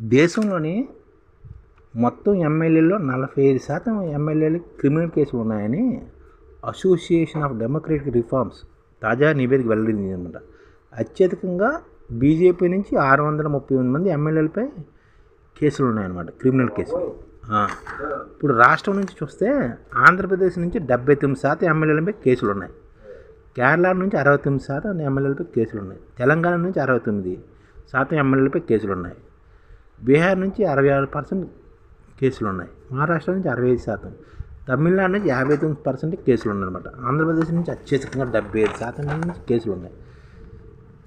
దేశంలోని మొత్తం ఎమ్మెల్యేలో నలభై ఐదు శాతం ఎమ్మెల్యేలు క్రిమినల్ కేసులు ఉన్నాయని అసోసియేషన్ ఆఫ్ డెమోక్రటిక్ రిఫార్మ్స్ తాజా నివేదిక వెల్లడించింది అనమాట అత్యధికంగా బీజేపీ నుంచి ఆరు వందల ముప్పై ఎనిమిది మంది ఎమ్మెల్యేలపై కేసులు ఉన్నాయన్నమాట క్రిమినల్ కేసులు. ఇప్పుడు రాష్ట్రం నుంచి చూస్తే ఆంధ్రప్రదేశ్ నుంచి డెబ్బై తొమ్మిది శాతం ఎమ్మెల్యేలపై కేసులు ఉన్నాయి. కేరళ నుంచి అరవై తొమ్మిది శాతం ఎమ్మెల్యేలపై కేసులు ఉన్నాయి. తెలంగాణ నుంచి అరవై తొమ్మిది శాతం ఎమ్మెల్యేలపై కేసులు ఉన్నాయి. బీహార్ నుంచి అరవై ఆరు పర్సెంట్ కేసులు ఉన్నాయి. మహారాష్ట్ర నుంచి అరవై ఐదు శాతం. తమిళనాడు నుంచి యాభై తొమ్మిది పర్సెంట్ కేసులు ఉన్నాయన్నమాట. ఆంధ్రప్రదేశ్ నుంచి అత్యధికంగా డెబ్బై ఐదు శాతం నుంచి కేసులు ఉన్నాయి.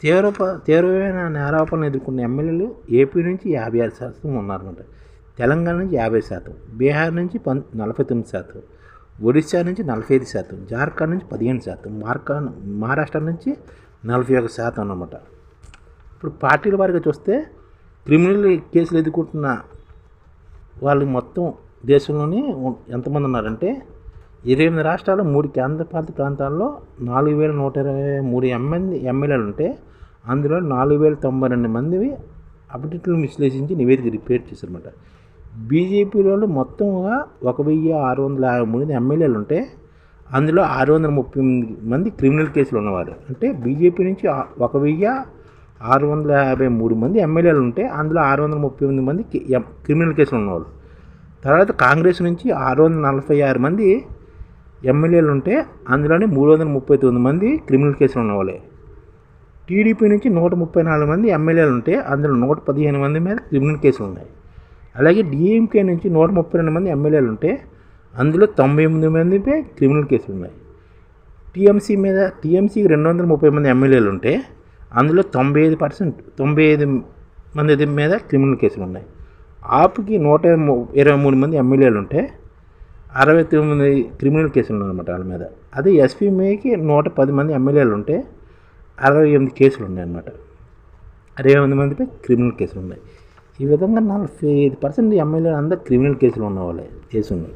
తీవ్ర తీవ్రమైన నేరాపణలు ఎదుర్కొన్న ఎమ్మెల్యేలు ఏపీ నుంచి యాభై ఆరు శాతం ఉన్నారన్నమాట. తెలంగాణ నుంచి యాభై శాతం. బీహార్ నుంచి పం నలభై తొమ్మిది శాతం. ఒడిశా నుంచి నలభై ఐదు శాతం. జార్ఖండ్ నుంచి పదిహేను శాతం. మార్కా మహారాష్ట్ర నుంచి నలభై ఒక శాతం అన్నమాట. ఇప్పుడు పార్టీల వారిగా చూస్తే క్రిమినల్ కేసులు ఎదుర్కొంటున్న వాళ్ళు మొత్తం దేశంలోనే ఎంతమంది ఉన్నారంటే ఇరవై ఎనిమిది రాష్ట్రాలు మూడు కేంద్రపాలిత ప్రాంతాల్లో నాలుగు వేల నూట ఇరవై మూడు ఎంఎల్ఏ ఎమ్మెల్యేలు ఉంటే అందులో నాలుగు వేల తొంభై రెండు మంది అప్డేట్లను విశ్లేషించి నివేదిక రిపేర్ చేశారన్నమాట. బీజేపీలో మొత్తంగా ఒక వెయ్యి ఆరు వందల యాభై మూడు ఎమ్మెల్యేలు ఉంటే అందులో ఆరు వందల ముప్పై మంది క్రిమినల్ కేసులు ఉన్నవారు. అంటే బీజేపీ నుంచి ఒక వెయ్యి ఆరు వందల యాభై మూడు మంది ఎమ్మెల్యేలు ఉంటే అందులో ఆరు వందల ముప్పై ఎనిమిది మంది ఎం- క్రిమినల్ కేసులు ఉన్నవాళ్ళు. తర్వాత కాంగ్రెస్ నుంచి ఆరు వందల నలభై ఆరు మంది ఎమ్మెల్యేలు ఉంటే అందులోనే మూడు వందల ముప్పై తొమ్మిది మంది క్రిమినల్ కేసులు ఉన్నవాళ్ళే. టీడీపీ నుంచి నూట ముప్పై నాలుగు మంది ఎమ్మెల్యేలు ఉంటే అందులో నూట పదిహేను మంది మీద క్రిమినల్ కేసులు ఉన్నాయి. అలాగే డిఎంకే నుంచి నూట ముప్పై రెండు మంది ఎమ్మెల్యేలు ఉంటే అందులో తొంభై ఎనిమిది మందిపై క్రిమినల్ కేసులు ఉన్నాయి. టీఎంసీ మీద టీఎంసీకి రెండు వందల ముప్పై మంది ఎమ్మెల్యేలు ఉంటే అందులో తొంభై ఐదు పర్సెంట్ తొంభై ఐదు మంది మీద క్రిమినల్ కేసులు ఉన్నాయి. ఆపుకి నూట ఇరవై మూడు మంది ఎమ్మెల్యేలు ఉంటే అరవై తొమ్మిది క్రిమినల్ కేసులు ఉన్నాయన్నమాట వాళ్ళ మీద. అదే ఎస్పీ మేకి నూట పది మంది ఎమ్మెల్యేలు ఉంటే అరవై ఎనిమిది కేసులు ఉన్నాయన్నమాట. అరవై ఎనిమిది మందిపై క్రిమినల్ కేసులు ఉన్నాయి. ఈ విధంగా నలభై ఐదు పర్సెంట్ ఎమ్మెల్యేలు అందరూ క్రిమినల్ కేసులు ఉన్నవాళ్ళే కేసు ఉన్నాయి